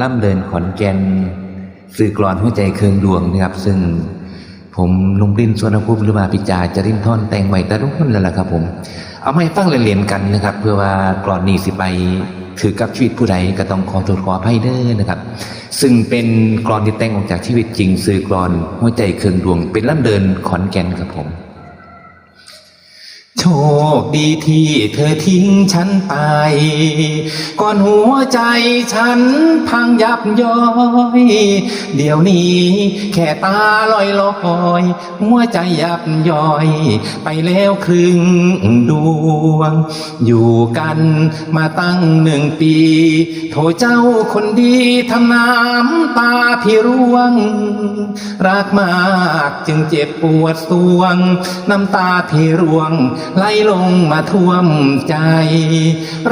ล่ำเดินขอนแก่นสื่อกลอนหัวใจเคืองดวงนะครับ ซึ่งผมลุงรินสวนภูมิหรือว่าพิจาจะรินท่อนแต่งไว้แต่ทุกคนแล้วล่ะครับ ผม เอามาให้ฟังเรียนๆกันนะครับ เพื่อว่ากลอนนี้สิไปถือกับชีวิตผู้ใดก็ต้องขอโทษขออภัยเด้อนะครับ ซึ่งเป็นกลอนที่แต่งออกจากชีวิตจริง สื่อกลอนหัวใจเคืองดวง เป็นล่ำเดินขอนแก่นครับผม โชคดีที่เธอทิ้งฉันไป ก่อนหัวใจฉันพังยับย้อย เดี๋ยวนี้ แค่ตาลอยลอยหัวใจยับย้อย ไปแล้วครึ่งดวง อยู่กันมาตั้งหนึ่งปี โทเจ้าคนดีทำน้ำตาพี่ร่วง รักมากจึงเจ็บปวดสวง น้ำตาพี่ร่วงไหลลงมาท่วมใจ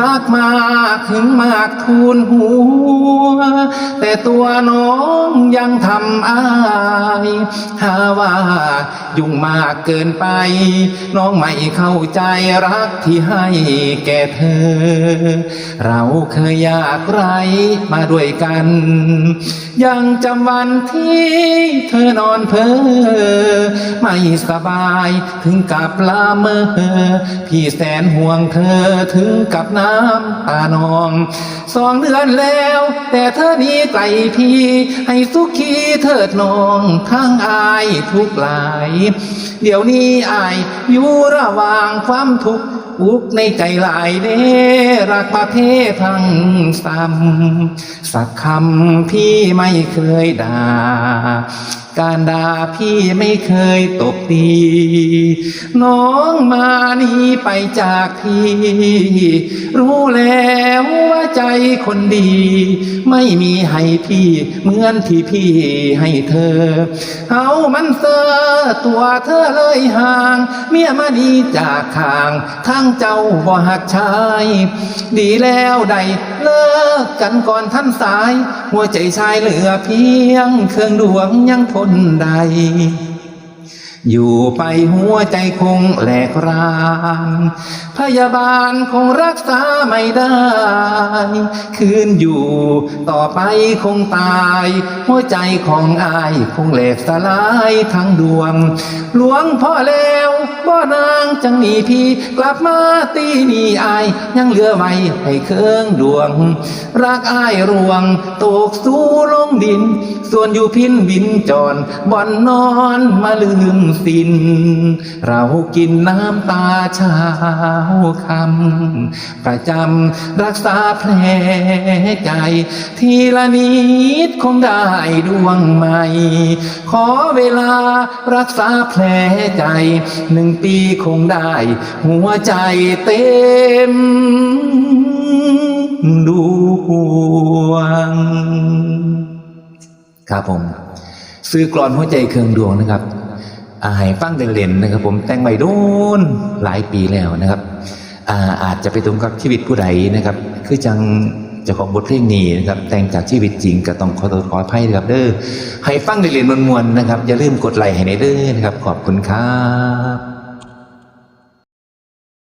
รักมากถึงมากทูลหัว แต่ตัวน้องยังทำอายหาว่ายุ่งมากเกินไป น้องไม่เข้าใจรักที่ให้แก่เธอ เราเคยอยากไรมาด้วยกัน ยังจำวันที่เธอนอนเพ้อไม่สบายถึงกับละเมอพี่แสนห่วงเธอถึงกับน้ำตานอง สองเดือนแล้ว แต่เธอนี้ไกลพี่ ให้สุขีเถิดน้องทั้งอายทุกหลาย เดี๋ยวนี้อายอยู่ระหว่างความทุกข์อุกในใจหลายเด้รักประเทศพังซ้ำสักคำพี่ไม่เคยด่า การด่าพี่ไม่เคยตบตี น้องมานี้ไปจากพี่ รู้แล้วว่าใจคนดี ไม่มีให้พี่เหมือนที่พี่ให้เธอ เอามันเซอตัวเธอเลยห่าง เมียมานีจากข้างทั้งเจ้าบ่หักชาย ดีแล้วได้เลิกกันก่อนท่านสาย หัวใจชายเหลือเพียง เครื่องดวงยังทนใด อยู่ไปหัวใจคงแหลกรานพยาบาลคงรักษาไม่ได้ คืนอยู่ต่อไปคงตาย หัวใจของอายคงแหลกสลายทั้งดวง หลวงพ่อแล้วบ่นางจังหนีพี่กลับมาตีนี่อาย ยังเหลือไว้ให้เครื่องดวง รักอายรวงตกสู่ลงดิน ส่วนอยู่พินบินจรบ่อนนอนมาลืมสิน เรากินน้ำตาเช้าคำประจำรักษาแผลใจ ทีละนิดคงได้ดวงใหม่ ขอเวลารักษาแผลใจหนึ่งปีคงได้หัวใจเต็มดวง ครับผม ซื้อกรอนหัวใจเครื่องดวงนะครับอาให้ฟังเด่นๆนะครับ ผมแต่งใหม่โดนหลายปีแล้วนะครับอาอาจจะไปตรงกับชีวิตผู้ใดนะครับ คือจังจ้าของบทเพลงนี้นะครับ แต่งจากชีวิตจริงก็ต้องขอโทษขออภัยนะครับเด้อให้ฟังเด่นๆมวลๆนะครับ อย่าลืมกดไลค์ให้ในเด้อนะครับ ขอบคุณครับ